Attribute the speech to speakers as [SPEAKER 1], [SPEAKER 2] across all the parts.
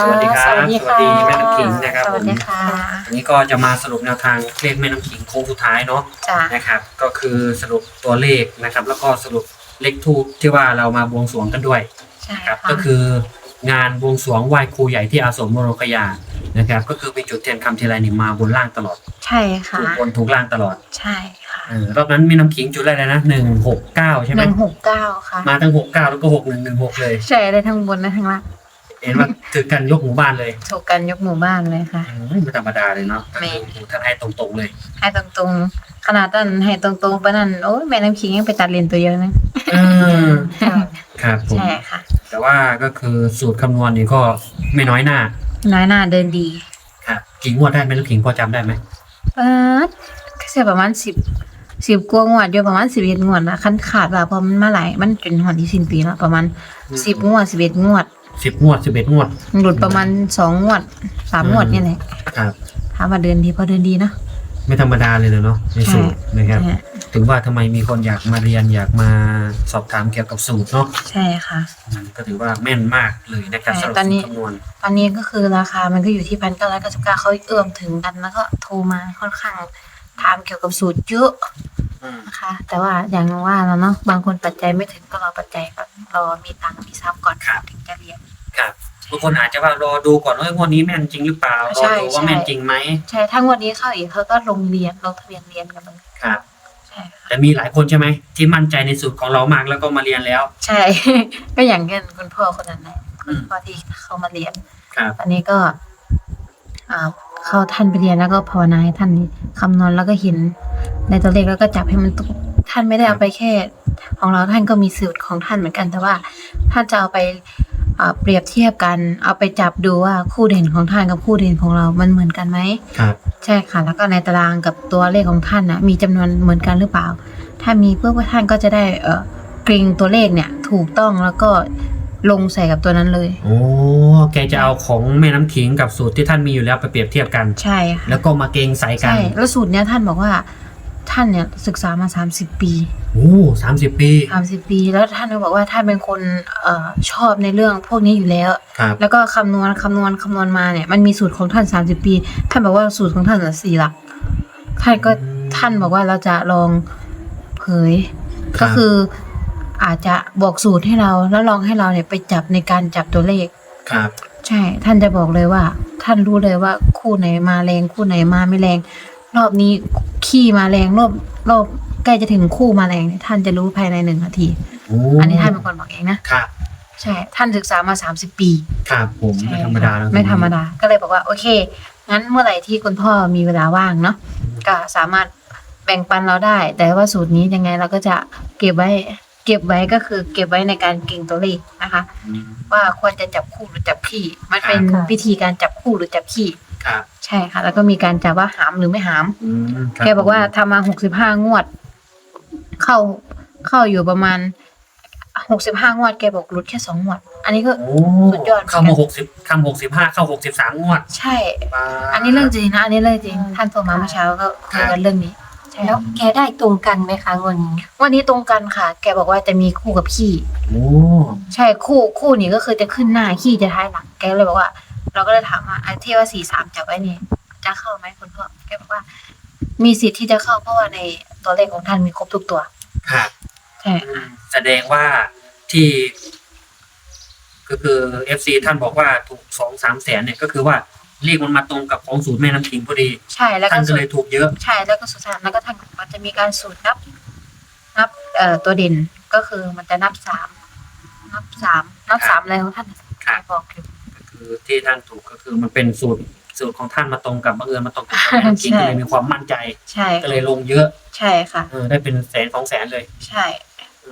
[SPEAKER 1] สวัสดีครับ
[SPEAKER 2] สวัสดีค่ะ
[SPEAKER 1] สวัสดีแม่น้ำขิงนะครับ
[SPEAKER 2] สวัสดีค่ะ
[SPEAKER 1] วันนี้ก็จะมาสรุปแนวทางเลขแม่น้ำขิงโค้งสุดท้ายเนาะ
[SPEAKER 2] จ้ะ
[SPEAKER 1] นะครับ ก็คือสรุปตัวเลขนะครับ แล้วก็สรุปเลขทูปที่ว่าเรามาบวงสรวงกันด้วย
[SPEAKER 2] ใช่
[SPEAKER 1] ครับ
[SPEAKER 2] ค่ะ
[SPEAKER 1] ก็คืองานบวงสรวงไหว้ครูใหญ่ที่อาสมโมโรคยานะครับ ก็คือเป็นจุดเทียนคำทีไรนี่มาบนล่างตลอด
[SPEAKER 2] ใช่ค่ะ
[SPEAKER 1] ถูกบนถูกล่างตลอด
[SPEAKER 2] ใช่ค่ะ
[SPEAKER 1] เออรอบนั้นแม่น้ำขิงจุดอะไรนะหนึ่งหกเก้าใช่ไห
[SPEAKER 2] ห
[SPEAKER 1] ม
[SPEAKER 2] นึ่งหกเก้าค่ะ
[SPEAKER 1] มาทั้งหกเก้าแล้วก็หกหนึ่งหนึ่งหกเลย
[SPEAKER 2] ใช่ได้ทั้งบนและทั้งล่าง
[SPEAKER 1] เห็นว่าถือกันยกหมู่บ้านเลย
[SPEAKER 2] ถูกกันยกหมู่บ้านเลยค่ะ
[SPEAKER 1] อืมไม่ธรรมดาเลยเนาะ
[SPEAKER 2] แม่
[SPEAKER 1] ท่านให้ตรงๆเลย
[SPEAKER 2] ให้ตรงๆ ขนาดนั้นให้ตรงๆไปนั่นโอ้ยแม่น้ำขิงยังไปตัดเลนตัวเยอะนะ
[SPEAKER 1] เออครับผม
[SPEAKER 2] ใช่ค่ะ
[SPEAKER 1] แต่ว่าก็คือสูตรคำนวณนี่ก็ไม่น้อยหน้า
[SPEAKER 2] น้อยหน้าเดินดี
[SPEAKER 1] ครับกี่งวดได้ไหมลูกขิงพอจำได้ไหม
[SPEAKER 2] เออก็เสียประมาณสิบสิบกว่างวดอยู่ประมาณสิบเอ็ดงวดนะคันขาดว่าเพราะมันมาหลายมันจนหอนที่สิ้นปีแล้วประมาณสิบงวดสิบเอ็ดงวด
[SPEAKER 1] สิบงวดสิบเอ็ดงวด
[SPEAKER 2] หลุดประมาณสองงวดสามงวดนี่แหละ
[SPEAKER 1] ครับ
[SPEAKER 2] ถามว่าเดินดีพอเดินดีนะ
[SPEAKER 1] ไม่ธรรมดาเลยเนาะในสูตรนะครับ
[SPEAKER 2] ใช่
[SPEAKER 1] ถึงว่าทำไมมีคนอยากมาเรียนอยากมาสอบถามเกี่ยวกับสูตรเนาะ
[SPEAKER 2] ใช่ค่ะ
[SPEAKER 1] อืมก็ถือว่าแม่นมากเลยนะครับ
[SPEAKER 2] ใช่
[SPEAKER 1] สำหรับ
[SPEAKER 2] ตอน
[SPEAKER 1] สู
[SPEAKER 2] นี้
[SPEAKER 1] ตรคำนวณ
[SPEAKER 2] ตอนนี้ก็คือราคามันก็อยู่ที่พันเก้าร้อยเก้าสิบเก้าเขาเอื้อมถึงกันแล้วก็โทรมาค่อนข้างถามเกี่ยวกับสูตรเยอะ
[SPEAKER 1] อืม
[SPEAKER 2] นะ คะแต่ว่าอย่างว่าแล้วเนาะบางคนปัจจัยไม่ถึงก็รอปัจจัยก่อนรอมีตังค์มีทรัพย์ก่อนถึงจะเรียน
[SPEAKER 1] ครับบางคนอาจจะว่ารอดูก่อนว่างวดนี้แม่นจริงหรือเปล่ารอ
[SPEAKER 2] ใช่
[SPEAKER 1] ดูว่า
[SPEAKER 2] ใช่
[SPEAKER 1] แม่นจริงไหม
[SPEAKER 2] ใช่ถ้างวดนี้เข้าอีกเขาก็ลงเรียนลงทะเบียนเรียนกันเลย
[SPEAKER 1] ครับ
[SPEAKER 2] ใช่ค่ะ
[SPEAKER 1] แต่มีหลายคนใช่ไหมที่มั่นใจในสูตรของเรามากแล้วก็มาเรียนแล้ว
[SPEAKER 2] ใช่ ก็อย่างเช่นคุณพ่อคนนั้นแหละคุณพ่อที่เขามาเรียน
[SPEAKER 1] ครับ
[SPEAKER 2] อันนี้ก็อ่าเข้าท่านไปเรียนแล้วก็ภาวนาให้ท่านคำนวณแล้วก็เห็น ในตัวเลขแล้วก็จับให้มันตรงท่านไม่ได้เอาไปแค่ ของเราท่านก็มีสูตรของท่านเหมือนกัน แต่ว่าท่านจะเอาไปอ่าเปรียบเทียบกัน เอาไปจับดูว่าคู่เด่นของท่านกับคู่เด่นของเรา มันเหมือนกันไหม
[SPEAKER 1] ครับ
[SPEAKER 2] ใช่ค่ะ แล้วก็ในตารางกับตัวเลขของท่านนะมีจำนวนเหมือนกันหรือเปล่า ถ้ามีเพื่อว่าท่านก็จะได้เอ่อกริงตัวเลขเนี่ยถูกต้องแล้วก็ลงใส่กับตัวนั้นเลย
[SPEAKER 1] โอ้ แกจะเอาของแม่น้ำขิงกับสูตรที่ท่านมีอยู่แล้วไปเปรียบเทียบกัน
[SPEAKER 2] ใช่ค่ะ
[SPEAKER 1] แล้วก็มาเกงใส่กั
[SPEAKER 2] ใช่
[SPEAKER 1] น
[SPEAKER 2] แล้วสูตรเนี้ยท่านบอกว่า ท่านเนี่ยศึกษามา 30 ปี
[SPEAKER 1] โอ้สามสิบปี
[SPEAKER 2] 30 ปี แล้วท่านก็บอกว่าท่านเป็นคนเอ่อชอบในเรื่องพวกนี้อยู่แล้ว
[SPEAKER 1] ครับ
[SPEAKER 2] แล้วก็คำนวณคำนวณคำนวณมาเนี่ยมันมีสูตรของท่าน 30 ปี ท่านบอกว่าสูตรของท่านน่ะสี่หลักท่านก็ท่านบอกว่าเราจะลองเผยก็คืออาจจะบอกสูตรให้เราแล้วลองให้เราเนี่ยไปจับในการจับตัวเลข
[SPEAKER 1] ครับ
[SPEAKER 2] ใช่ ท่านจะบอกเลยว่า ท่านรู้เลยว่าคู่ไหนมาแรงคู่ไหนมาไม่แรง รอบนี้ขี้มาแรงรอบรอบใกล้จะถึงคู่มาแรงเนี่ยท่านจะรู้ภายในหนึ่งนาที
[SPEAKER 1] โอ้
[SPEAKER 2] อันนี้ท่านเป็นคนบอกเองนะครับ ใช่ ท่านศึกษามาสามสิบปี
[SPEAKER 1] ครับผม
[SPEAKER 2] ใช่
[SPEAKER 1] ไม่ธรรมดา
[SPEAKER 2] ค่ะ
[SPEAKER 1] นะ
[SPEAKER 2] ไม่ธรรมดา ก็เลยบอกว่าโอเค งั้นเมื่อไหร่ที่คุณพ่อมีเวลาว่างเนาะก็สามารถแบ่งปันเราได้ แต่ว่าสูตรนี้ยังไงเราก็จะเก็บไว้ เก็บไว้ก็คือเก็บไว้ในการเก่งตัวเลขนะคะ
[SPEAKER 1] อืม
[SPEAKER 2] ว่าควรจะจับคู่หรือจับขี้ มันเป็น
[SPEAKER 1] ค่ะ
[SPEAKER 2] วิธีการจับคู่หรือจับขี้
[SPEAKER 1] ครับ
[SPEAKER 2] ใช่ค่ะ แล้วก็มีการจับว่าหามหรือไม่หาม
[SPEAKER 1] อืมครับ
[SPEAKER 2] แกบอกว่าทำมาหกสิบห้างวด เข้าเข้าอยู่ประมาณหกสิบห้างวด แกบอกหลุดแค่สองงวด อันนี้ก็
[SPEAKER 1] โอ้
[SPEAKER 2] สุดยอด
[SPEAKER 1] เข้ามาหกสิบคำหกสิบห้าเข้าหกสิบสามงวด
[SPEAKER 2] ใช่อันนี้เรื่องจริงนะ อันนี้เรื่องจริง ท่านโทรมาเมื่อเช้าก็คุยกันเรื่องนี้ ใช่
[SPEAKER 3] แล้วแกได้ตรงกันไหมคะวันนี้
[SPEAKER 2] วันนี้ตรงกันค่ะ แกบอกว่าจะมีคู่กับขี้
[SPEAKER 1] โอ้
[SPEAKER 2] ใช่คู่คู่นี้ก็คือจะขึ้นหน้าขี้จะท้ายหลัง แกเลยบอกว่า เราก็เลยถามว่าไอ้ที่ว่าสี่สามจับไว้เนี่ยจะเข้าไหมคุณพ่อแกบอกว่า มีสิทธิ์ที่จะเข้าเพราะว่าในตัวเลขของท่านมีครบทุกตัว
[SPEAKER 1] ครับ
[SPEAKER 2] ใช่ค่ะ
[SPEAKER 1] แสดงว่าที่ ก็คือเอฟซีท่านบอกว่าถูกสองสามแสนเนี่ยก็คือว่าเลขมันมาตรงกับของสูตรแม่น้ำขิงพอดี
[SPEAKER 2] ใช่แล้ว
[SPEAKER 1] ท่า
[SPEAKER 2] ก็
[SPEAKER 1] นก็
[SPEAKER 2] สู
[SPEAKER 1] เล
[SPEAKER 2] ต
[SPEAKER 1] ย
[SPEAKER 2] ร
[SPEAKER 1] ถูกเยอะ
[SPEAKER 2] ใช่แล้วก็สุดท้ายแล้วก็ท่านมันจะมีการสูตรนับ นับเอ่อตัวเด่นก็คือมันจะนับสามนับสามนับสามอะไรของท่าน
[SPEAKER 1] ครับ
[SPEAKER 2] บอกอยู่
[SPEAKER 1] ก็ คือที่ท่านถูกก็คือมันเป็นสูตรสูตรของท่านมาตรงกับบังเอิญมาตรงกับแม่น้ำขิง
[SPEAKER 2] ใช่
[SPEAKER 1] ก็เลยมีความมั่นใจ
[SPEAKER 2] ใช่
[SPEAKER 1] ก็เลยลงเยอะ
[SPEAKER 2] ใช่ค่ะ
[SPEAKER 1] เออได้เป็นแสนสองแสนเลย
[SPEAKER 2] ใช่
[SPEAKER 1] อื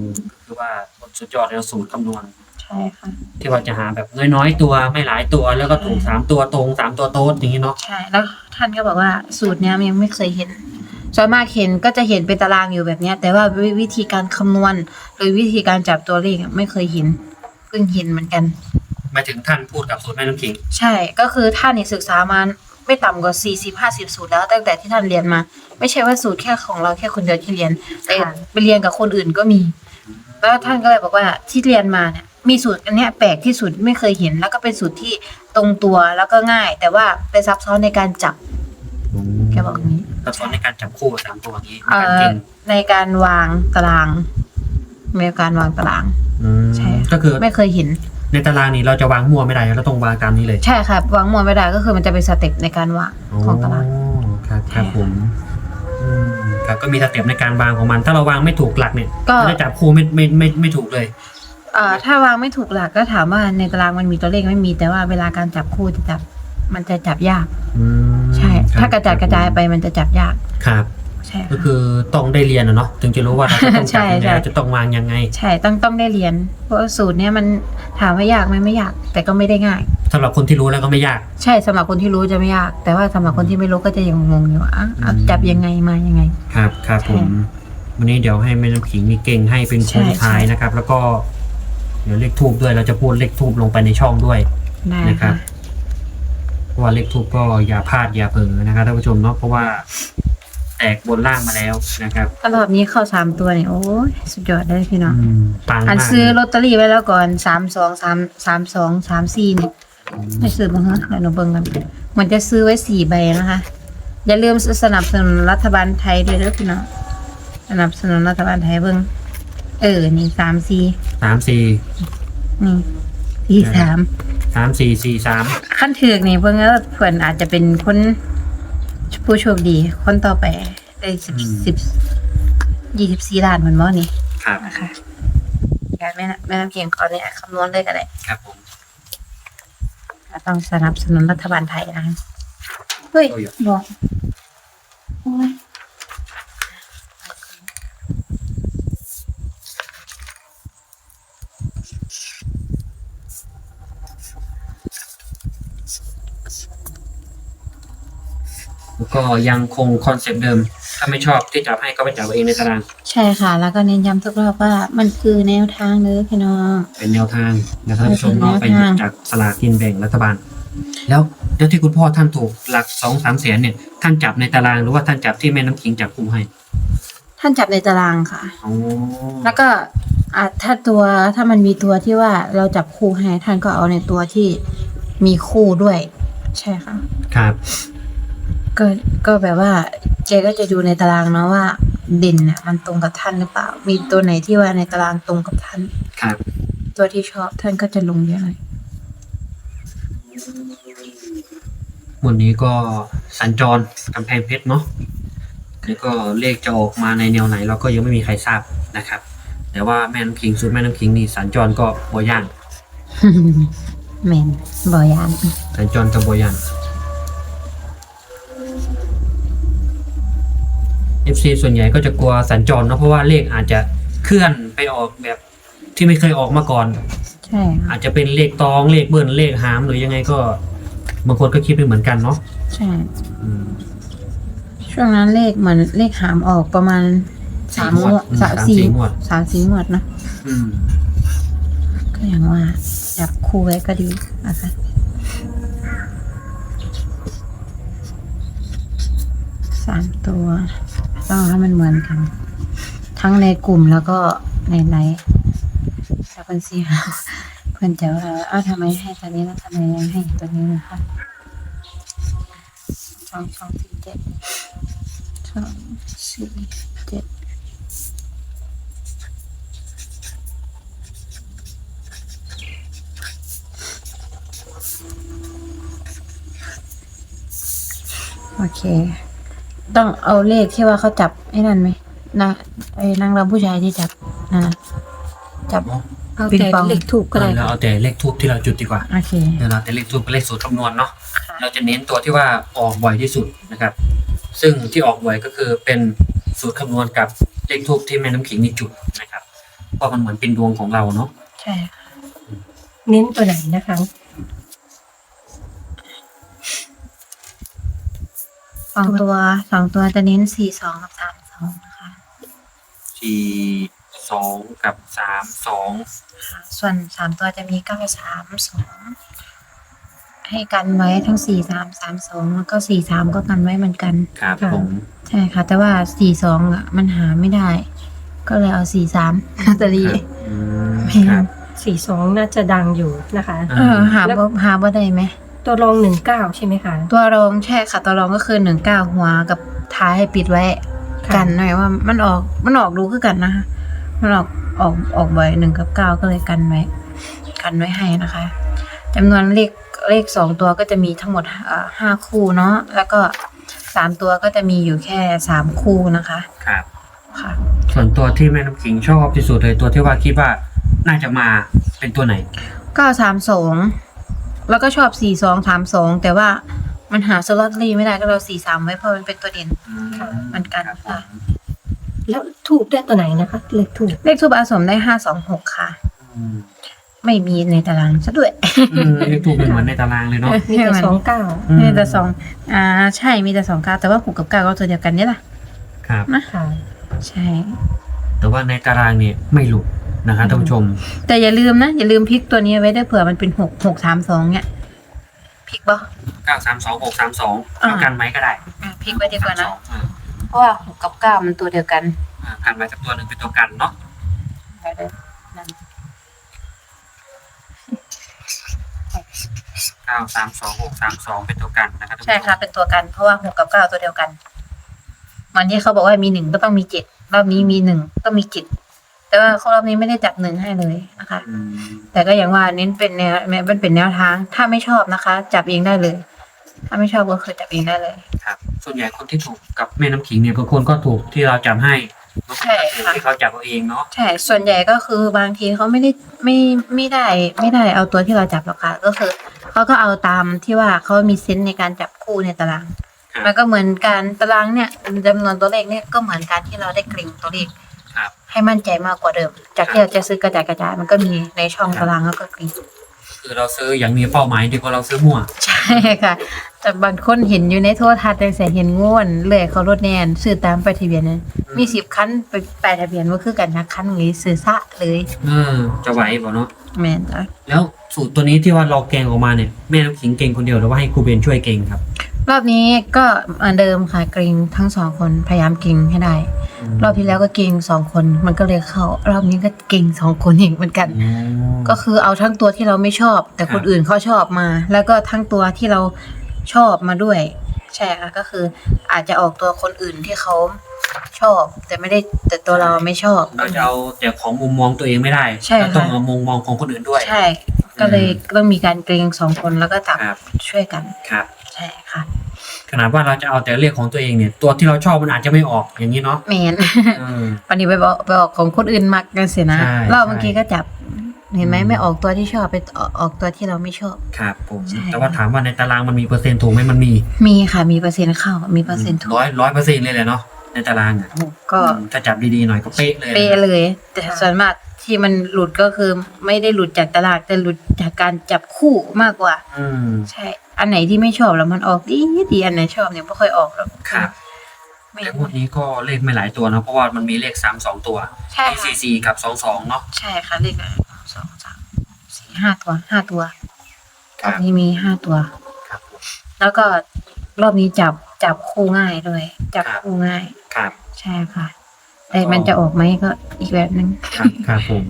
[SPEAKER 1] มคือว่าสุดยอดแล้วสูตรคำนวณ
[SPEAKER 2] ใช่ค่ะ
[SPEAKER 1] ที่ว่าจะหาแบบน้อยๆตัวไม่หลายตัวแล้วก็ถูกสามตัวตรงสามตัวโต๊ดอย่างนี้เนาะ
[SPEAKER 2] ใช่แล้วท่านก็บอกว่าสูตรเนี้ยมันยังไม่เคยเห็นส่วนมากเห็นก็จะเห็นเป็นตารางอยู่แบบเนี้ยแต่ว่าวิวิธีการคำนวณ หรือวิธีการจับตัวเลขอะไม่เคยเห็นเพิ่งเห็นเหมือนกัน
[SPEAKER 1] หมายถึงท่านพูดกับสูตรแม่น้ำขิง
[SPEAKER 2] ใช่ก็คือท่านเนี่ยศึกษามาไม่ต่ำกว่าสี่สิบห้าสิบสูตรแล้วตั้งแต่ที่ท่านเรียนมา ไม่ใช่ว่าสูตรแค่ของเราแค่คนเดียวที่เรียนแต่
[SPEAKER 3] ค่ะ
[SPEAKER 2] ไปเรียนกับคนอื่นก็มี แล้วท่านก็เลยบอกว่าที่เรียนมาเนี่ยมีสูตรอันเนี้ยแปลกที่สุดไม่เคยเห็น แล้วก็เป็นสูตรที่ตรงตัวแล้วก็ง่าย แต่ว่าเป็นซับซ้อนในการจับแกบอกอย่างนี้
[SPEAKER 1] ก็สอนในการจับคู่สามตัวอย่างนี้ใน
[SPEAKER 2] เอ่
[SPEAKER 1] การ
[SPEAKER 2] อ
[SPEAKER 1] เก่ง
[SPEAKER 2] ในการวางตารางในการวางตาราง
[SPEAKER 1] ม
[SPEAKER 2] ใช่
[SPEAKER 1] ก็คือ
[SPEAKER 2] ไม่เคยเห็น
[SPEAKER 1] ในตารางนี้เราจะวางมั่วไม่ได้เราต้องวางตามนี้เลย
[SPEAKER 2] ใช่ค่ะวางมัวไม่ได้ก็คือมันจะเป็นสเต็ปในการวางของตาราง
[SPEAKER 1] ครับครับ
[SPEAKER 2] ใช่
[SPEAKER 1] ผมอืมครับก็มีสเต็ปในการวางของมัน ถ้าเราวางไม่ถูกหลักเนี่ย
[SPEAKER 2] ก็
[SPEAKER 1] มันจะจับคู่ไม่ไม่ไม่ไม่ถูกเลย
[SPEAKER 2] เอ่อถ้าวางไม่ถูกหลักก็ถามว่าในตารางมันมีตัวเลขไม่มี แต่ว่าเวลาการจับคู่จะจับมันจะจับยาก
[SPEAKER 1] อืม
[SPEAKER 2] ใช่
[SPEAKER 1] คบ
[SPEAKER 2] ถ้ากระจัดกระจายไปมันจะจับยาก
[SPEAKER 1] ครับ
[SPEAKER 2] ใช่
[SPEAKER 1] ก็
[SPEAKER 2] ค่ะ
[SPEAKER 1] คือต้องได้เรียนอะเนาะถึงจะรู้ว่าเราจะต้อง
[SPEAKER 2] ใช่
[SPEAKER 1] จับยังไง
[SPEAKER 2] ใช่
[SPEAKER 1] เราจะต้องวางยังไง
[SPEAKER 2] ใช่ต้องต้องได้เรียน เพราะว่าสูตรเนี้ยมันถามว่ายากไหมไม่ยาก แต่ก็ไม่ได้ง่าย
[SPEAKER 1] สำหรับคนที่รู้แล้วก็ไม่ยาก
[SPEAKER 2] ใช่สำหรับคนที่รู้จะไม่ยาก แต่ว่าสำหรับคนที่ไม่รู้ก็จะยังงงอยู่ว่าอะเอาจับยังไงมายังไง
[SPEAKER 1] ครับครับผม วันนี้เดี๋ยวให้แม่น้ำขิงมีเก่งให้เป็น
[SPEAKER 2] ใช่
[SPEAKER 1] โค้งท้าย
[SPEAKER 2] ใช่
[SPEAKER 1] นะครับ แล้วก็ เดี๋ยวเลขทูบด้วยเราจะพูดเลขทูบลงไปในช่องด้วย
[SPEAKER 2] ได้
[SPEAKER 1] นะครับ
[SPEAKER 2] ค่ะ
[SPEAKER 1] เพราะว่าเลขทูบก็อย่าพลาดอย่าเผลอนะครับท่านผู้ชมเนาะเพราะว่าแต กบนล่างมาแล้วนะครับ
[SPEAKER 2] ถ้ารอบนี้เข้าสามตัวเนี่ยโอ้ยสุดยอดเลยพี่น้อง
[SPEAKER 1] อืมปัง
[SPEAKER 2] อัน
[SPEAKER 1] มาก
[SPEAKER 2] ซื้อลอตเตอรี่ไว้แล้วก่อนสามสองสามสามสองสามสี่เนี่ยไม่ซื้อบ้างฮะเดี๋ยวหนูเบิ่งกันมันจะซื้อไว้สี่ใบนะคะ อย่าลืมสนับสนุนรัฐบาลไทยด้วยเด้อพี่น้องสนับสนุนรัฐบาลไทยเบิ่งเออนี่สามสี่
[SPEAKER 1] สามสี่
[SPEAKER 2] นี่สี่สาม
[SPEAKER 1] สามสี่สี่สาม
[SPEAKER 2] ขั้นถือกนี่เพิ่งแล้วเพื่อนอาจจะเป็นคน ผู้โชคดี คนต่อไปได้สิบสิบยี่สิบสี่ล้านเหมือนมั้นี่
[SPEAKER 1] ครับ
[SPEAKER 2] นะคะการแม่นะแม่น้ำเพียงขอเนี่ยคำนวณเลยก็ได้
[SPEAKER 1] ครับผม
[SPEAKER 2] ต้องสนับสนุนรัฐบาลไทยนะคะเฮ้ยบอกโอ้ย
[SPEAKER 1] ก็ยังคงคอนเซปต์เดิม ถ้าไม่ชอบที่จับให้ก็ไปจับเอาเองในตาราง
[SPEAKER 2] ใช่ค่ะ แล้วก็เน้นย้ำทุกรอบว่ามันคือแนวทางเลยพี่น้อง
[SPEAKER 1] เป็นแนวทางนะครับท่านผู้ชมเนาะ
[SPEAKER 2] เป็
[SPEAKER 1] ไป
[SPEAKER 2] น
[SPEAKER 1] ห
[SPEAKER 2] แน
[SPEAKER 1] ยิ
[SPEAKER 2] ว
[SPEAKER 1] บ
[SPEAKER 2] ทาง
[SPEAKER 1] จากสลากกินแบ่งรัฐบาล แล้วแล้วที่คุณพ่อท่านถูกหลักสองสามแสนเนี่ย ท่านจับในตารางหรือว่าท่านจับที่แม่น้ำขิงจับคุมให้
[SPEAKER 2] ท่านจับในตารางค่ะ
[SPEAKER 1] อ๋อ
[SPEAKER 2] แล้วก็อะถ้าตัวถ้ามันมีตัวที่ว่าเราจับคู่ให้ท่านก็เอาในตัวที่มีคู่ด้วย ใช่ค่ะ
[SPEAKER 1] ครับ
[SPEAKER 2] ก็ก็แบบว่าเจก็จะดูในตารางเนาะว่า เด่นน่ะมันตรงกับท่านหรือเปล่า มีตัวไหนที่ว่าในตารางตรงกับท่าน
[SPEAKER 1] ครับ
[SPEAKER 2] ตัวที่ชอบท่านก็จะลงเยอะหน่อย
[SPEAKER 1] วันนี้ก็สัญจรกำแพงเพชรเนาะแล้วก็เลขจะออกมาในแนวไหน เราก็ยังไม่มีใครทราบนะครับ แต่ว่าแม่น้ำขิงสูตรแม่น้ำขิงนี่สัญจรก็บัวย่าง
[SPEAKER 2] แมนบอยาน
[SPEAKER 1] สัญจรกับบัวย่าง FC ส่วนใหญ่ก็จะกลัวสัญจรเนาะเพราะว่าเลขอาจจะเคลื่อนไปออกแบบที่ไม่เคยออกมาก่อน
[SPEAKER 2] ใช่ค่ะ
[SPEAKER 1] อาจจะเป็นเลขตองเลขเบิ้ลเลขหามหรือยังไงก็บางคนก็คิดไม่เหมือนกันเนาะ
[SPEAKER 2] ใช่
[SPEAKER 1] อืม
[SPEAKER 2] ช่วงนั้นเลขเหมือนเลขหามออกประมาณสามงวด
[SPEAKER 1] อื
[SPEAKER 2] สามสี่
[SPEAKER 1] งวด
[SPEAKER 2] สามสี่งวดนะ
[SPEAKER 1] อืม
[SPEAKER 2] ก็อย่างว่าจับคู่ไว้ก็ดีนะคะสามตัว ต้องให้มันเหมือนกัน ทั้งในกลุ่มแล้วก็ในไลฟ์แต่เพื่อนซีหาเพื่อนจะว่าอ้าวทำไมให้ตัวนี้แล้วทำไมยังให้ตัวนี้นะคะสองสองสี่เจ็ดสองสี่เจ็ดโอเค ต้องเอาเลขที่ว่าเขาจับไอ้นั่นไหมนะไอ้นางรำผู้ชายที่จับนั่นนะจับ
[SPEAKER 3] เอา
[SPEAKER 2] ปิง
[SPEAKER 3] แต่
[SPEAKER 2] ปอง
[SPEAKER 3] เลขถูกก็ได้
[SPEAKER 1] เราเอาแต่เลขทูบที่เราจุดดีกว่า
[SPEAKER 2] โอเค
[SPEAKER 1] เดี๋ยวเราแต่เลขทูบเป็นเลขสูตรคำนวณเนาะ เราจะเน้นตัวที่ว่าออกบ่อยที่สุดนะครับ ซึ่งที่ออกบ่อยก็คือเป็นสูตรคำนวณกับเลขทูบที่แม่น้ำขิงนี่จุดนะครับ เพราะมันเหมือนเป็นดวงของเราเนาะ
[SPEAKER 2] ใช่ค่ะ
[SPEAKER 3] เน้นตัวไหนนะคะ
[SPEAKER 2] สองตัวสองตัวจะเน้นสี่สองกับสามสองนะคะ
[SPEAKER 1] สี่สองกับสามสอง
[SPEAKER 2] ค่ะส่วนสามตัวจะมีเก้าสามสองให้กันไว้ทั้งสี่สามสามสองแล้วก็สี่สามก็กันไว้เหมือนกัน
[SPEAKER 1] ครับผม
[SPEAKER 2] ใช่ค่ะ แต่ว่าสี่สองอะมันหาไม่ได้ ก็เลยเอาสี่สามลอตเตอรี่
[SPEAKER 1] ครับอืม
[SPEAKER 2] แพง
[SPEAKER 1] ครับ
[SPEAKER 3] สี่สองน่าจะดังอยู่นะคะ
[SPEAKER 2] เออหาบ่หาบ่ได้ไหม
[SPEAKER 3] ตัวรองหนึ่งเก้าใช่ไหมคะ
[SPEAKER 2] ตัวรองใช่ค่ะ ตัวรองก็คือหนึ่งเก้าหัวกับท้ายให้ปิดไว้
[SPEAKER 3] ค่ะ
[SPEAKER 2] กันหน่อยว่ามันออกมันออกรู้คือกันนะคะมันออกออกออกบ่อยหนึ่งกับเก้าก็เลยกันไว้กันไว้ให้นะคะจำนวนเลขเลขสองตัวก็จะมีทั้งหมดเอ่อห้าคู่เนาะแล้วก็สามตัวก็จะมีอยู่แค่สามคู่นะคะ
[SPEAKER 1] ครับ
[SPEAKER 2] ค่ะ
[SPEAKER 1] ส่วนตัวที่แม่น้ำขิงชอบที่สุดเลยตัวที่ว่าคิดว่าน่าจะมาเป็นตัวไหน
[SPEAKER 2] ก็สามสอง แล้วก็ชอบสี่สองสามสองแต่ว่ามันหาสล็อตลี่ไม่ได้ก็เราสี่สามไว้เพราะมันเป็นตัวเด่นเหมือนกัน
[SPEAKER 1] ครับผม
[SPEAKER 2] ค่ะ
[SPEAKER 3] แล้วถูกได้ตัวไหนนะคะ เลขถูก
[SPEAKER 2] เลขทูบอาสมได้ห้าสองหกค่ะ
[SPEAKER 1] อืม
[SPEAKER 2] ไม่มีในตารางซะด้วย
[SPEAKER 1] อืมเลขทูปเป็นเหมือนในตารางเลยเนาะ
[SPEAKER 3] มีแต่สองเก้า
[SPEAKER 1] อืม
[SPEAKER 2] มีแต่สองอ่า ใช่มีแต่สองเก้าแต่ว่าหกกับเก้าก็ตัวเดียวกันนี่แหละ
[SPEAKER 1] ครับ
[SPEAKER 3] ค่ะ
[SPEAKER 2] ใช่
[SPEAKER 1] แต่ว่าในตารางเนี่ยไม่หลุด นะครับท่านผู้ชม
[SPEAKER 2] แต่อย่าลืมนะ อย่าลืมพลิกตัวนี้ไว้ได้วยเผื่อมันเป็นหกหกสามสองเนี่ยพลิกบ่
[SPEAKER 1] เก้าสามสองหกสามสอง
[SPEAKER 2] อ่า
[SPEAKER 1] เอากันไหมก็ได้
[SPEAKER 2] อะพลิกไว้ดีกว่านะ
[SPEAKER 1] อ่า
[SPEAKER 2] เพราะว่าหกกับเก้ามันตัวเดียวกัน
[SPEAKER 1] อ่ากันไว้กับตัวหนึ่งเป็นตัวกันเนาะ
[SPEAKER 2] ไปเลยนั่น
[SPEAKER 1] เก้าสามสองหกสามสองเป็นตัวกันนะครับท่าน
[SPEAKER 2] ใช่
[SPEAKER 1] ผู้ช
[SPEAKER 2] ค่ะ
[SPEAKER 1] ม
[SPEAKER 2] เป็นตัวกันเพราะว่าหกกับเก้าตัวเดียวกันวันนี้เขาบอกว่ามีหนึ่งก็ต้องมีเจ็ดรอบนี้มีหนึ่งก็มีเจ็ด แต่ว่าเขารอบนี้ไม่ได้จับหนึ่งให้เลยนะคะ
[SPEAKER 1] อืม
[SPEAKER 2] แต่ก็อย่างว่าเน้นเป็นแนวมันเป็นแนวทาง ถ้าไม่ชอบนะคะ จับเองได้เลย ถ้าไม่ชอบก็คือจับเองได้เลย
[SPEAKER 1] ครับ ส่วนใหญ่คนที่ถูกกับแม่น้ำขิงเนี่ยบางคนก็ถูกที่เราจับให้บางคน
[SPEAKER 2] ใช่
[SPEAKER 1] ก็ถูก
[SPEAKER 2] ค่ะ
[SPEAKER 1] ที่เขาจับเอาเองเนาะ
[SPEAKER 2] ใช่ ส่วนใหญ่ก็คือบางทีเขาไม่ได้ไม่ไม่ได้ไม่ได้เอาตัวที่เราจับหรอกค่ะ ก็คือเขาก็เอาตามที่ว่าเขามีเซนส์ในการจับคู่ในตาราง
[SPEAKER 1] ครับ
[SPEAKER 2] มันก็เหมือนการตารางเนี่ยจำนวนตัวเลขเนี่ยก็เหมือนการที่เราได้กริ่งตัวเลข
[SPEAKER 1] ครับ
[SPEAKER 2] ให้มั่นใจมากกว่าเดิม จากที่เราจะซื้อกระจายกระจายมันก็มีในช่องตารางแล้วก็กริ่ง
[SPEAKER 1] คือเราซื้ออย่างมีเป้าหมายดีกว่าเราซื้อมั่ว
[SPEAKER 2] ใช่ค่ะ แต่บางคนเห็นอยู่ในโทรทัศน์แต่เสียเห็นง่วนเลยเขารถแนนซื้อตามไปายทะเบียนนั้นมีสิบคันไปไปายทะเบียนว่าคือกันนะคันนี้ซื้อซะเลย
[SPEAKER 1] เออ จะไหวเปล่าเนาะ
[SPEAKER 2] แม่นจ้ะ
[SPEAKER 1] แล้วสูตรตัวนี้ที่ว่าเราเก่งออกมาเนี่ยแม่น้ำขิงเก่งคนเดียวหรือว่าให้ครูเบนช่วยเก่งครับ
[SPEAKER 2] รอบนี้ก็เหมือนเดิมค่ะเกรงทั้งสองคนพยายามเก่งให้ได้ รอบที่แล้วก็เก่งสองคนมันก็เลยเข้ารอบนี้ก็เก่งสองคนอีกเหมือนกัน
[SPEAKER 1] อืม
[SPEAKER 2] ก็คือเอาทั้งตัวที่เราไม่ชอบ แต่คน
[SPEAKER 1] ครับ
[SPEAKER 2] อื่นเขาชอบมา แล้วก็ทั้งตัวที่เราชอบมาด้วย ใช่ค่ะก็คืออาจจะออกตัวคนอื่นที่เขาชอบ แต่ไม่ได้แต่ตัวเราไม่ชอบ
[SPEAKER 1] เราจะเอาแต่ของมุมมองตัวเองไม่ได้
[SPEAKER 2] ใช่
[SPEAKER 1] เราต้อง
[SPEAKER 2] ค่ะ
[SPEAKER 1] เอามุมมองของคนอื่นด้วย
[SPEAKER 2] ใช่ ก็เลยต้องมีการเกรงสองคนแล้วก็จับ
[SPEAKER 1] ครับ
[SPEAKER 2] ช่วยกัน
[SPEAKER 1] ครับ
[SPEAKER 2] ใช่ค่ะ
[SPEAKER 1] ขนาดว่าเราจะเอาแต่เลขของตัวเองเนี่ย ตัวที่เราชอบมันอาจจะไม่ออกอย่างนี้เนาะ
[SPEAKER 2] แมน
[SPEAKER 1] เออ
[SPEAKER 2] วันนี้ไปบอกไปออกของคนอื่นมักกันเสียนะ
[SPEAKER 1] ใช่
[SPEAKER 2] เรา
[SPEAKER 1] ใช่
[SPEAKER 2] บางทีก็จับ เห็นไหม
[SPEAKER 1] อืม
[SPEAKER 2] ไม่ออกตัวที่ชอบไปออกออกตัวที่เราไม่ชอบ
[SPEAKER 1] ครับผม
[SPEAKER 2] ใช่
[SPEAKER 1] แต่ว่าถามว่าในตารางมันมีเปอร์เซ็นต์ถูกไหมมันมี
[SPEAKER 2] มีค่ะมีเปอร์เซ็นต์เข้ามีเปอร์เซ็นต์ถูก
[SPEAKER 1] ร้อยร้อยเปอร์เซ็นต์เลยแหละเนาะในตารางอะ
[SPEAKER 2] ก็
[SPEAKER 1] ถ้าจับดีๆหน่อยก็เป๊ะเลยนะ
[SPEAKER 2] เปะเลยแต่ส่วนมาก ที่มันหลุดก็คือไม่ได้หลุดจากตลาดแต่หลุดจากการจับคู่มากกว่า
[SPEAKER 1] อืม
[SPEAKER 2] ใช่ อันไหนที่ไม่ชอบแล้วมันออกดีดีอันไหนชอบเนี่ยไม่ค่อยออกหรอก
[SPEAKER 1] ครับ
[SPEAKER 2] ไม่
[SPEAKER 1] แต่งวดนี้ก็เลขไม่หลายตัวนะเพราะว่ามันมีเลขสามสองตัว
[SPEAKER 2] ใช่
[SPEAKER 1] มี
[SPEAKER 2] ค่ะ
[SPEAKER 1] สี่สี่กับสองสองเนาะ
[SPEAKER 2] ใช่ค่ะเลขอะไรสองสามสี่ห้าตัวห้าตัว
[SPEAKER 1] ค
[SPEAKER 2] ร
[SPEAKER 1] รั
[SPEAKER 2] อบบนี้มีห้าตัว
[SPEAKER 1] ครับผม
[SPEAKER 2] แล้วก็รอบนี้จับจับคู่ง่ายด้วย จับ
[SPEAKER 1] ครับ
[SPEAKER 2] คู่ง่าย
[SPEAKER 1] ครับ
[SPEAKER 2] ใช่ค่ะ แต่มันจะออกไหมก็อีกแบบนึง
[SPEAKER 1] ครับครับผม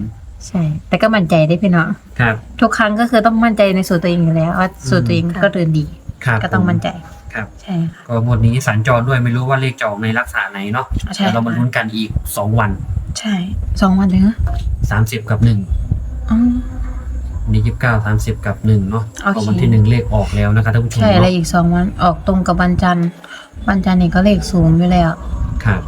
[SPEAKER 2] ใช่ แต่ก็มั่นใจได้พี่น้อง
[SPEAKER 1] ครับ
[SPEAKER 2] ทุกครั้งก็คือต้องมั่นใจในสูตรตัวเองอยู่แล้วว่าสูตรตัวเองก็เดินดี
[SPEAKER 1] ครับ
[SPEAKER 2] ก็ต้องมั่นใจ
[SPEAKER 1] ครับ
[SPEAKER 2] ใช่ค่ะ
[SPEAKER 1] ก็หมวดนี้สัญจรด้วยไม่รู้ว่าเลขจะออกในลักษณะไหนเนาะ
[SPEAKER 2] ใช่
[SPEAKER 1] เดี๋ยวเรามาลุ้นกันอีกสองวัน
[SPEAKER 2] ใช่สองวันเลยเหรอ
[SPEAKER 1] สามสิบกับหนึ่ง
[SPEAKER 2] อ๋อ
[SPEAKER 1] นี่ยี่สิบเก้าสามสิบกับหนึ่งเนาะ
[SPEAKER 2] โอเค
[SPEAKER 1] ก็วันที่หนึ่งเลขออกแล้วนะครับท่านผู้ชม
[SPEAKER 2] ใช่แล้ว
[SPEAKER 1] เนาะ
[SPEAKER 2] อีกสองวันออกตรงกับวันจันทร์วันจันทร์นี่ก็เลขสูงอยู่แล้ว
[SPEAKER 1] ครับ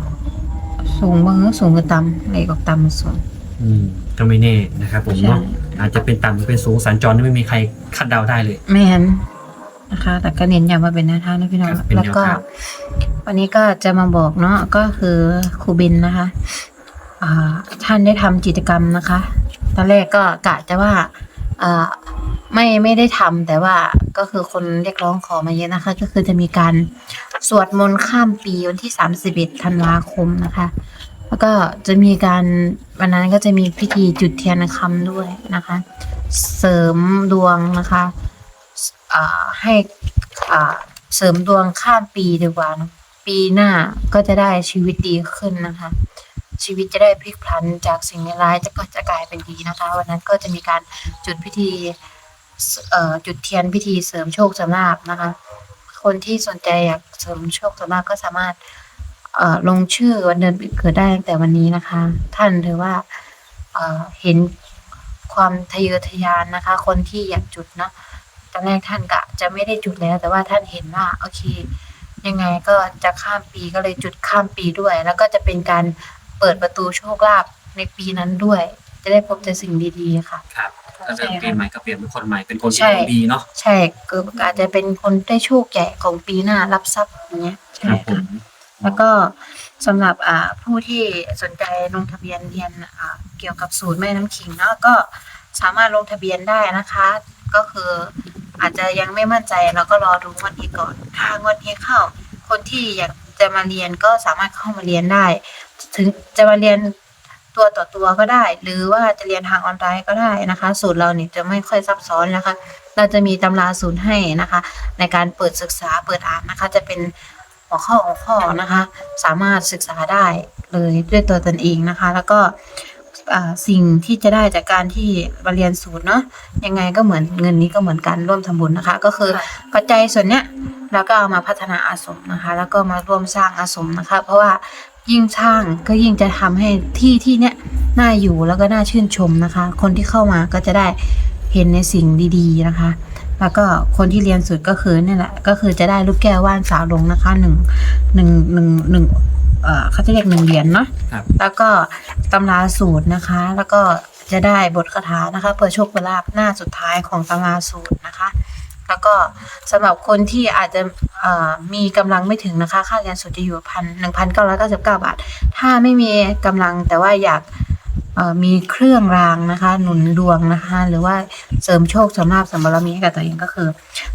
[SPEAKER 2] สูงบ้างสูงกับต่ำเลขออกต่ำมันสูง
[SPEAKER 1] อืมก็ไม่แน่นะครับผม
[SPEAKER 2] ใช่
[SPEAKER 1] เนาะอาจจะเป็นต่ำหรือเป็นสูงสัญจรนี่ไม่มีใครคาดเดาได้เลย
[SPEAKER 2] แม่นนะคะ แต่ก็เน้นย้ำว่าเป็นแนวทางนะพี่น้อง
[SPEAKER 1] ครับเป็น
[SPEAKER 2] แล้วก็
[SPEAKER 1] แนวทาง
[SPEAKER 2] วันนี้ก็จะมาบอกเนาะก็คือครูบินนะคะอ่าท่านได้ทำกิจกรรมนะคะ ตอนแรกก็กะจะว่าอ่าไม่ไม่ได้ทำแต่ว่าก็คือคนเรียกร้องขอมาเยอะนะคะ ก็คือจะมีการ สวดมนต์ข้ามปีวันที่ 31 ธันวาคมนะคะ แล้วก็จะมีการวันนั้นก็จะมีพิธีจุดเทียนคำด้วยนะคะ เสริมดวงนะคะให้เสริมดวงข้ามปีดีกว่าปีหน้าก็จะได้ชีวิตดีขึ้นนะคะ ชีวิตจะได้พลิกพลันจากสิ่งร้ายจะก็จะกลายเป็นดีนะคะ วันนั้นก็จะมีการจุดพิธีจุดเทียนพิธีเสริมโชคสำราบนะคะ คนที่สนใจอยากเสริมโชคสำราก็สามารถลงชื่อวันเดือนปีเกิดได้ตั้งแต่วันนี้นะคะ ท่านถือว่าเอ่อเห็นความทะเยอทะยานนะคะ คนที่อยากจุดเนาะตอนแรกท่านกะจะไม่ได้จุดแล้ว แต่ว่าท่านเห็นว่าโอเค ยังไงก็จะข้ามปีก็เลยจุดข้ามปีด้วย แล้วก็จะเป็นการเปิดประตูโชคลาภในปีนั้นด้วย จะได้พบแต่สิ่งดีๆค่ะ
[SPEAKER 1] ครับ ถ้าเริ่มปีใหม่ก็เปลี่ยนเป็นคนใหม่เป็นคน
[SPEAKER 2] ใช่
[SPEAKER 1] ที่ดวงดีเนาะ
[SPEAKER 2] ใช่ก็อาจจะเป็นคนได้โชคใหญ่ของปีหน้ารับทรัพย์อย่างเงี้ย
[SPEAKER 1] ค
[SPEAKER 2] ใช่
[SPEAKER 1] รับผ
[SPEAKER 2] ค่ะ
[SPEAKER 1] ม
[SPEAKER 2] แล้วก็สำหรับอ่าผู้ที่สนใจลงทะเบียนเรียนอ่าเกี่ยวกับสูตรแม่น้ำขิงเนาะก็สามารถลงทะเบียนได้นะคะ ก็คืออาจจะยังไม่มั่นใจเราก็รอดูงวันนี้ก่อนถ้างวันนี้เข้า คนที่อยากจะมาเรียนก็สามารถเข้ามาเรียนได้ ถึงจะมาเรียน ตัวต่อตัวก็ได้ หรือว่าจะเรียนทางออนไลน์ก็ได้นะคะ สูตรเราเนี่ยจะไม่ค่อยซับซ้อนนะคะ เราจะมีตำราสูตรให้นะคะ ในการเปิดศึกษาเปิดอ่านนะคะ จะเป็นหัวข้อหัวข้อนะคะ สามารถศึกษาได้เลยด้วยตัวตนเองนะคะ แล้วก็อ่าสิ่งที่จะได้จากการที่มาเรียนสูตรเนาะยังไงก็เหมือนเงินนี้ก็เหมือนการร่วมทำบุญนะคะ ก็คือปัจจัยส่วนเนี้ยเราก็เอามาพัฒนาอาสมนะคะ แล้วก็มาร่วมสร้างอาสมนะคะ เพราะว่า ยิ่งสร้างก็ยิ่งจะทำให้ที่ที่เนี้ยน่าอยู่แล้วก็น่าชื่นชมนะคะ คนที่เข้ามาก็จะได้เห็นในสิ่งดีๆนะคะ แล้วก็คนที่เรียนสุดก็คือนี่แหละก็คือจะได้ลูกแก้วว่านสาวลงนะคะหนึ่งหนึ่งหนึ่งหนึ่งเอ่อเขาจะเรียกหนึ่งเหรียญเนาะ
[SPEAKER 1] ครับ
[SPEAKER 2] แล้วก็ตำราสูตรนะคะ แล้วก็จะได้บทคาถานะคะเพื่อโชคเวลาภหน้าสุดท้ายของตำราสูตรนะคะ แล้วก็สำหรับคนที่อาจจะมีกำลังไม่ถึงนะคะ ค่าเรียนสูตรจะอยู่พันหนึ่งพันเก้าร้อยเก้าสิบเก้าบาท ถ้าไม่มีกำลังแต่ว่าอยากมีเครื่องรางนะคะ หนุนดวงนะคะ หรือว่าเสริมโชคเสริมลาภเสริมบารมีให้กับตัวเองก็คือ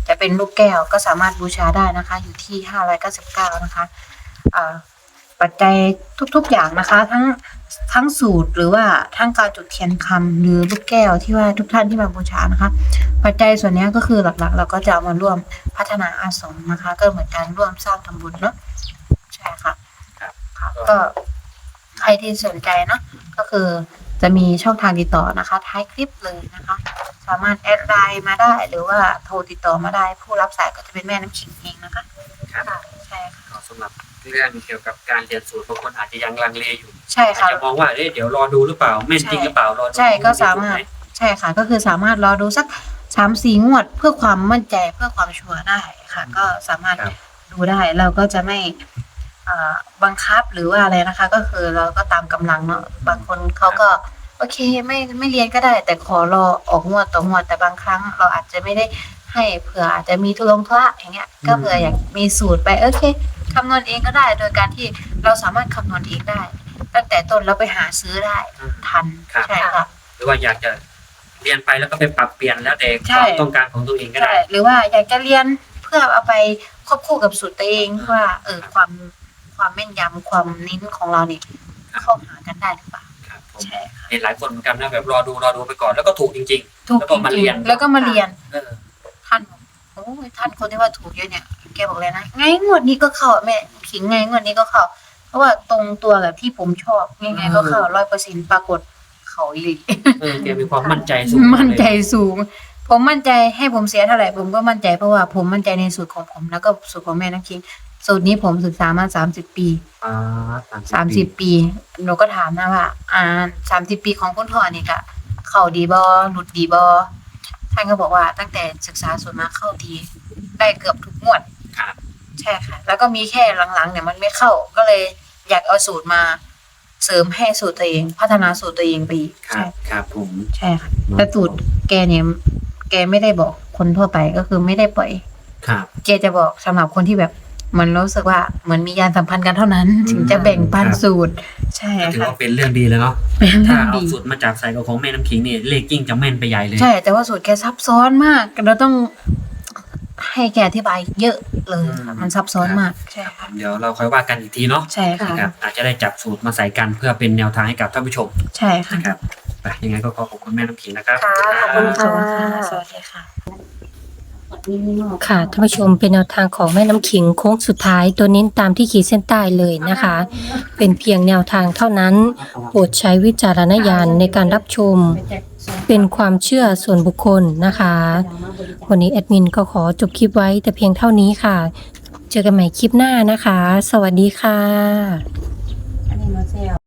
[SPEAKER 2] จะเป็นลูกแก้วก็สามารถบูชาได้นะคะ อยู่ที่ห้าร้อยเก้าสิบเก้านะคะ ปัจจัยทุกๆอย่างนะคะ ทั้งทั้งสูตรหรือว่าทั้งการจุดเทียนคำหรือลูกแก้วที่ว่าทุกท่านที่มาบูชานะคะ ปัจจัยส่วนนี้ก็คือหลักๆ เราก็จะเอามาร่วมพัฒนาอาสมนะคะ ก็เหมือนการร่วมสร้างทำบุญเนาะใช่ค่ะ
[SPEAKER 1] ครับ
[SPEAKER 2] ค่ะก็ใครที่สนใจเนาะก็คือจะมีช่องทางติดต่อนะคะ ท้ายคลิปเลยนะคะ สามารถแอดไลน์มาได้หรือว่าโทรติดต่อมาได้ ผู้รับสายก็จะเป็นแม่น้ำขิงเองนะคะ
[SPEAKER 1] ครับ
[SPEAKER 2] ค่ะ ใช่ค่ะ
[SPEAKER 1] ก็ สำหรับเรื่องเกี่ยวกับการเรียนสูตรบางคนอาจจะยังลังเลอยู่
[SPEAKER 2] ใช่
[SPEAKER 1] อาจ
[SPEAKER 2] ค่ะ
[SPEAKER 1] จะมองว่าเอ๊ะเดี๋ยวรอดูหรือเปล่าแม่นจริงหรือเปล่ารอดู
[SPEAKER 2] ใช่ก็สามารถ ใช่ค่ะ ก็คือสามารถรอดูสักสามสี่งวดเพื่อความมั่นใจเพื่อความชัวร์ได้ค่ะ ก็สามารถ
[SPEAKER 1] ครับ
[SPEAKER 2] ดูได้เราก็จะไม่อ่าบังคับหรือว่าอะไรนะคะ ก็คือเราก็ตามกำลังเนาะบางคนเขาก็ โอเคไม่ไม่เรียนก็ได้ แต่ขอรอออกงวดต่องวดแต่บางครั้ง เราอาจจะไม่ได้ ให้เผื่ออาจจะมีทุลงทุระอย่างเงี้ย ก็เผื่ออยากมีสูตรไปโอเคคำนวณเองก็ได้ โดยการที่เราสามารถคำนวณเองได้ ตั้งแต่ต้นเราไปหาซื้อได้
[SPEAKER 1] อืม
[SPEAKER 2] ทัน
[SPEAKER 1] ครับ
[SPEAKER 2] ใช่ค่ะ
[SPEAKER 1] หรือว่าอยากจะเรียนไปแล้วก็ไปปรับเปลี่ยนแล้วแต่
[SPEAKER 2] ใช่
[SPEAKER 1] ความต้องการของตัวเองก็
[SPEAKER 2] ใช่
[SPEAKER 1] ได้
[SPEAKER 2] หรือว่าอยากจะเรียนเพื่อเอาไปควบคู่กับสูตรตัวเองว่า เออความความแม่นยำความนิ้นของเราเนี่ยเข้าหากันได้หรือเปล่า
[SPEAKER 1] ครับผม
[SPEAKER 2] ใช่ค่ะ
[SPEAKER 1] เห็นหลายคนเหมือนกันนะแบบรอดูรอดูไปก่อนแล้วก็ถูกจริง
[SPEAKER 2] ถูก
[SPEAKER 1] แล้วก็มา
[SPEAKER 2] จริ
[SPEAKER 1] เรี
[SPEAKER 2] ง
[SPEAKER 1] ยน
[SPEAKER 2] ๆแล้วก็มาเรียน
[SPEAKER 1] ๆ เออ
[SPEAKER 2] ท่านบ อกโอ้ยท่านคนที่ว่าถูกเยอะเนี่ยแกบอกเลยนะไงงวดนี้ก็เข้าแม่ขิงไงงวดนี้ก็เข้า เพราะว่าตรงตัวกับที่ผมชอบยังไงก็เข้าร้อยเปอร์เซ็นต์ปรากฏเขาอีหลี
[SPEAKER 1] เออแกมีความมั่นใจสูง
[SPEAKER 2] มั่นใจ
[SPEAKER 1] เลย
[SPEAKER 2] สูง ผมมั่นใจให้ผมเสียเท่าไหร่ผมก็มั่นใจเพราะว่าผมมั่นใจในสูตรของผมแล้วก็สูตรของแม่น้ำคิงสูตรนี้ผมศึกษามาสามสิบปี
[SPEAKER 1] อ่า
[SPEAKER 2] สามสิบปีหนูก็ถามนะว่า อ่าสามสิบปีของคุณพ่อนี่กะเข้าดีบอหลุดดีบอท่านก็บอกว่าตั้งแต่ศึกษาสูตรมาเข้าดี ได้เกือบทุกงวด
[SPEAKER 1] ครับ
[SPEAKER 2] ใช่ค่ะ แล้วก็มีแค่หลังๆเนี่ยมันไม่เข้าก็เลยอยากเอาสูตรมาเสริมให้สูตรตัวเอง พัฒนาสูตรตัวเองไปอีก
[SPEAKER 1] ครั
[SPEAKER 2] ใช่
[SPEAKER 1] บ ครับผม
[SPEAKER 2] ใช่ค่ะแต่สูตรแกเนี่ยแกไม่ได้บอกคนทั่วไปก็คือไม่ได้ปล่อย
[SPEAKER 1] ครับ
[SPEAKER 2] แกจะบอกสำหรับคนที่แบบเห มันรู้สึกว่าเหมือนมียานสัมพันธ์กันเท่านั้น
[SPEAKER 1] อืม
[SPEAKER 2] ถึงจะแบ่งปัน
[SPEAKER 1] ครับ
[SPEAKER 2] สูตร ใช่
[SPEAKER 1] ก็ถือ
[SPEAKER 2] ค่ะ
[SPEAKER 1] ว่าเป็นเรื่องดีเลยเนาะ
[SPEAKER 2] เป็นเรื่
[SPEAKER 1] ถ้า
[SPEAKER 2] อง
[SPEAKER 1] เอา
[SPEAKER 2] ดี
[SPEAKER 1] สูตรมาจับใส่กับของแม่น้ำขิงนี่เลขยิ่งจะแม่นไปใหญ่เลย
[SPEAKER 2] ใช่ แต่ว่าสูตรแกซับซ้อนมาก เราต้องให้แกอธิบายเยอะเลยค่ะมันซับซ้อนมาก ใช่ค่ะ
[SPEAKER 1] เดี๋ยวเราค่อยว่ากันอีกทีเนาะ
[SPEAKER 2] ใช่ค่ะ
[SPEAKER 1] นะครับอาจจะได้จับสูตรมาใส่กันเพื่อเป็นแนวทางให้กับท่านผู้ชม
[SPEAKER 2] ใช่ค่ะ
[SPEAKER 1] นะครับไปยังไงก็ขอขอบคุณแม่น้ำขิงนะครับ
[SPEAKER 3] ค่ะขอบคุณ
[SPEAKER 2] ขอบ
[SPEAKER 3] ค่ะ
[SPEAKER 2] คุณค่ะ สวัสดีค่ะ
[SPEAKER 3] ค่ะท่านผู้ชมเป็นแนวทางของแม่น้ำขิงโค้งสุดท้ายตัวเน้ตามที่ขีดเส้นใต้เลยนะคะ เป็นเพียงแนวทางเท่านั้นโปรดใช้วิจารณญาณในการรับชม เป็นความเชื่อส่วนบุคคลนะคะ วันนี้แอดมินก็ขอจบคลิปไว้แต่เพียงเท่านี้ค่ะ เจอกันใหม่คลิปหน้านะคะ สวัสดีค่ะ